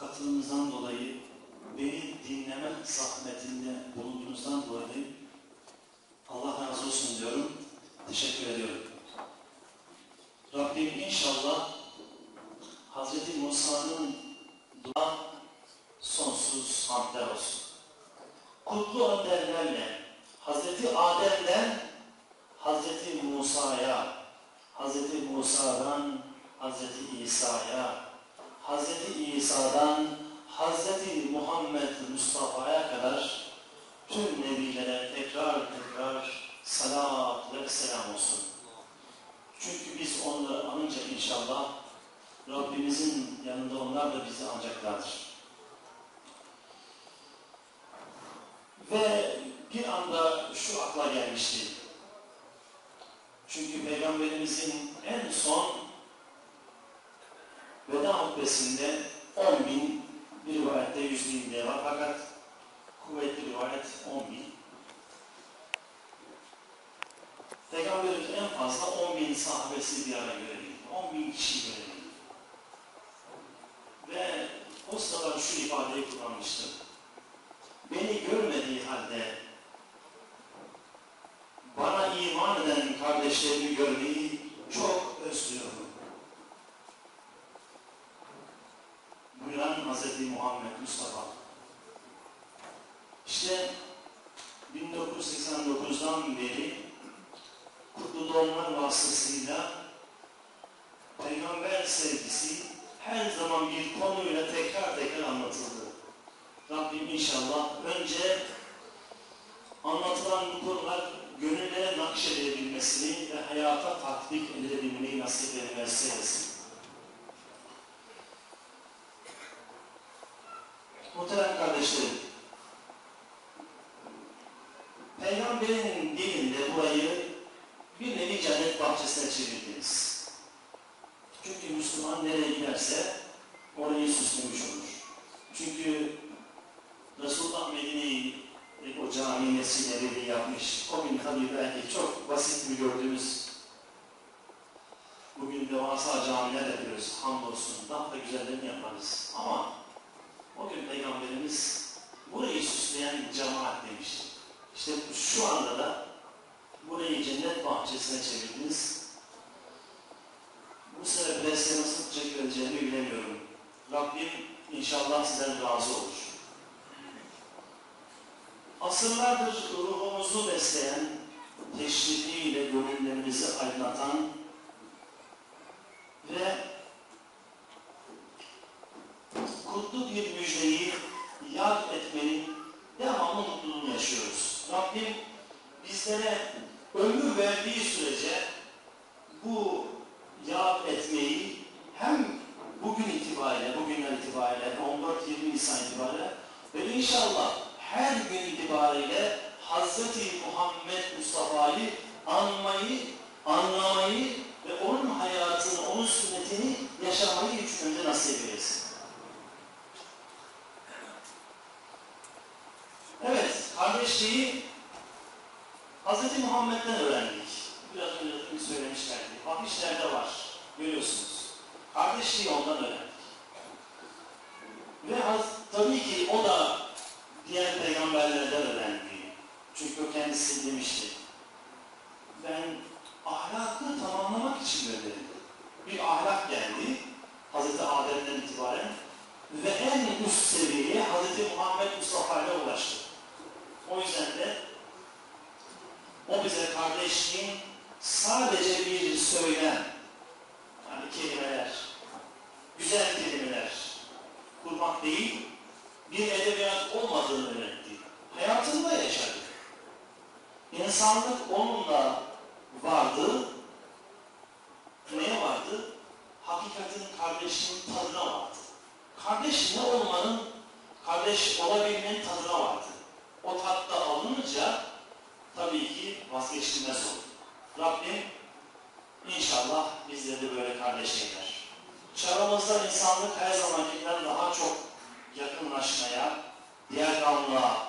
katılımınızdan dolayı, beni dinleme zahmetinde bulunduğunuzdan dolayı Allah razı olsun diyorum. Teşekkür ediyorum. Rabbim inşallah Hz. Musa'nın dua sonsuz hamdler olsun. Kutlu önderlerle Hz. Adem'den Hz. Musa'ya, Hz. Musa'dan Hz. İsa'ya, Hz. İsa'dan Hz. Muhammed Mustafa'ya kadar tüm nebilere tekrar tekrar salat ve selam olsun. Çünkü biz onları anınca inşallah Rabbimizin yanında onlar da bizi ancaklardır. Ve bir anda şu akla gelmişti. Çünkü Peygamberimizin en son hutbesinde 10 bin bir rivayette 100 bin diye var fakat kuvvetli rivayet 10 bin. Peygamberimiz en fazla 10 bin sahabesi bir araya görebildi. 10 bin kişi görebildi. Ve o sırada şu ifadeyi kullanmıştı. Beni görmediği halde bana iman eden kardeşlerimi görmeyi Hz. Muhammed Mustafa. İşte 1989'dan beri kutlu doğumlar vasıtasıyla peygamber sevgisi her zaman bir konuyla tekrar tekrar anlatıldı. Rabbim inşallah önce anlatılan bu konular gönüllere nakşedebilmesini ve hayata tatbik edilebilmeyi nasip etmesi Muhterem kardeşlerim, Peygamberin dilinde burayı bir nevi cennet bahçesine çevirdiniz. Çünkü Müslüman nereye giderse orayı süslemiş olur. Çünkü Resulullah Medine'yi o cami mescideleri yapmış. O gün tabii belki çok basit bir gördüğümüz bugün devasa camiler yapıyoruz. Hamdolsun. Daha da güzellerini yaparız. Ama o gün Peygamberimiz burayı süsleyen cemaat demişti. İşte şu anda da burayı cennet bahçesine çevirdiniz. Bu sebeple size nasıl teşekkür edeceğimi bilemiyorum. Rabbim inşallah sizden razı olur. Asırlardır ruhumuzu besleyen, teşrifiyle gönüllerimizi aydınlatan ömür verdiği sürece bu yad etmeyi hem bugün itibariyle, bugünler itibariyle, 14-20 Nisan itibariyle ve inşallah her gün itibariyle Hz. Muhammed Mustafa'yı anmayı, anlamayı ve onun hayatını, onun sünnetini yaşamayı üç günde nasip eylesin. Evet, kardeşliği Hz. Muhammed'den öğrendik. Biraz önce söylemişlerdi. Afişlerde var, görüyorsunuz. Kardeşliği ondan öğrendik. Ve tabii ki o da diğer peygamberlerden öğrendi. Çünkü o kendisi demişti. Ben ahlakı tamamlamak için gönderildim. Bir ahlak geldi Hz. Adem'den itibaren ve en üst seviyeye Hz. Muhammed Mustafa ile ulaştı. O yüzden de o bize kardeşliğin sadece bir söylem, yani kelimeler, güzel kelimeler kurmak değil, bir edebiyat olmadığını öğretti. Hayatında yaşadı. İnsanlık onunla vardı. Neye vardı? Hakikatin kardeşinin tadına vardı. Kardeş ne olmanın, kardeş olabilmenin tadına vardı. O tatta alınınca tabii ki vazgeçilmez olur. Rabbim inşallah bizleri de böyle kardeş eyler. Çağımızda insanlık her zamankinden daha çok yakınlaşmaya, diğerganlığa,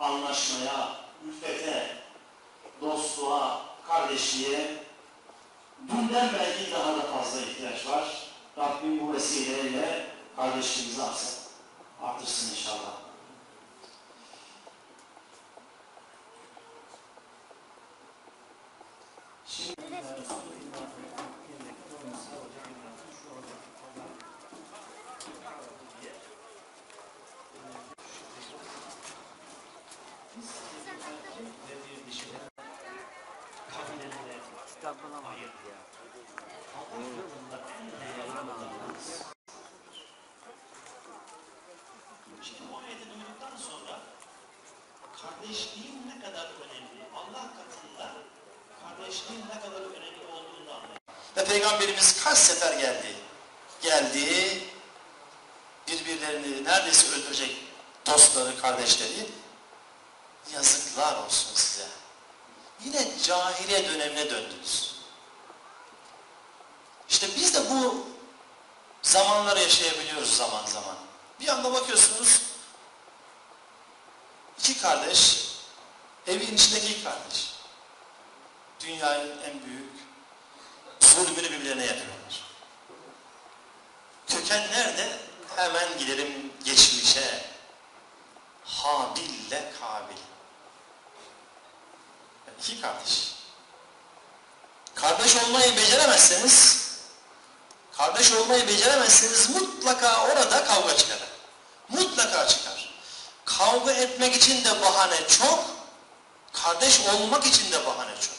anlaşmaya, ülfete, dostluğa, kardeşliğe dünden belki daha da fazla ihtiyaç var. Rabbim bu vesileyle kardeşliğimizi artırsın inşallah. Şimdi o ayeti duyduktan sonra kardeşliğin ne kadar önemli, Allah katında kardeşliğin ne kadar önemli olduğunu anlayın. Ve Peygamberimiz kaç sefer geldi? Geldi, birbirlerini neredeyse öldürecek dostları, kardeşleri. Yazıklar olsun size. Yine cahiliye dönemine döndünüz. Bu zamanları yaşayabiliyoruz zaman zaman. Bir anda bakıyorsunuz iki kardeş evin içindeki iki kardeş dünyanın en büyük zulmünü birbirlerine yapıyorlar. Köken nerede? Hemen gidelim geçmişe. Habil'le Kabil. İki kardeş. Kardeş olmayı beceremezseniz kardeş olmayı beceremezseniz mutlaka orada kavga çıkar. Mutlaka çıkar. Kavga etmek için de bahane çok, kardeş olmak için de bahane çok.